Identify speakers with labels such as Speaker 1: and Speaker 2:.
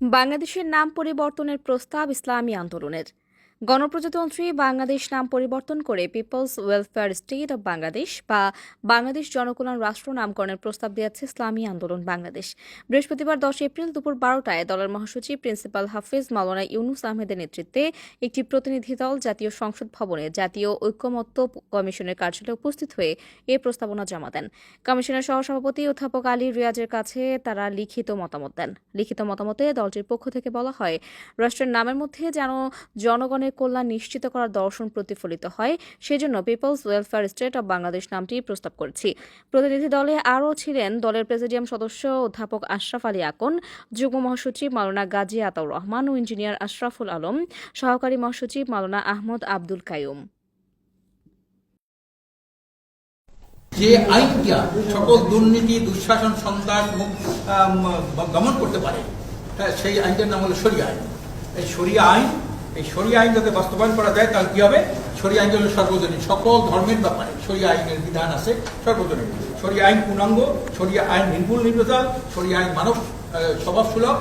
Speaker 1: বাংলাদেশের নাম পরিবর্তনের প্রস্তাব ইসলামী আন্দোলনের। গণপ্রজাতন্ত্রী বাংলাদেশ নাম পরিবর্তন করে People's Welfare State of Bangladesh বা বাংলাদেশ জনকল্যাণ রাষ্ট্র নামকরণের প্রস্তাব দিয়েছে ইসলামী আন্দোলন বাংলাদেশ। বৃহস্পতিবার দশ এপ্রিল দুপুর বারোটায় দলের মহাসচিব প্রিন্সিপাল হাফিজ মাওলানা ইউনুস আহমেদের নেতৃত্বে একটি প্রতিনিধি দল জাতীয় সংসদ ভবনে জাতীয় ঐক্যমত্য কমিশনের কার্যালয়ে উপস্থিত হয়ে এ প্রস্তাবনা জমা দেন। কমিশনের সহসভাপতি অধ্যাপক আলী রিয়াজের কাছে তারা লিখিত মতামত দেন। লিখিত মতামতে দলটির পক্ষ থেকে বলা হয়, রাষ্ট্রের নামের মধ্যে যেন জনগণের কল্যাণ নিশ্চিত করার দর্শন প্রতিফলিত হয়, সেজন্য People's Welfare State of Bangladesh নামটি প্রস্তাব করেছি। প্রতিনিধি দলে আরও ছিলেন দলের প্রেসিডিয়াম সদস্য অধ্যাপক আশরাফ আলী আকন, যুগ্ম মহাসচিব মাওলানা গাজী আতাউর রহমান ও ইঞ্জিনিয়ার আশরাফুল আলম, সহকারী মহাসচিব মাওলানা আহমদ আব্দুল কায়ুম
Speaker 2: যে আইনটা সকল দুর্নীতি, দুঃশাসন, সন্ত্রাস দমন করতে পারে সেই আইনটার নাম হলো সরিয়া আইন। এই সরিয়া আইন এই সরিয়া আইন যাতে বাস্তবায়ন করা যায়, তাহলে কি হবে? সরিয়া আইন হলো সর্বজনীন, সকল ধর্মের ব্যাপারে। সরিয়া আইনের বিধান আছে, সর্বজনীন। সরিয়া আইন পূর্ণাঙ্গ সরিয়া আইন নির্ভুল, নির্ভেজাল সরিয়া আইন মানব স্বভাব সুলভ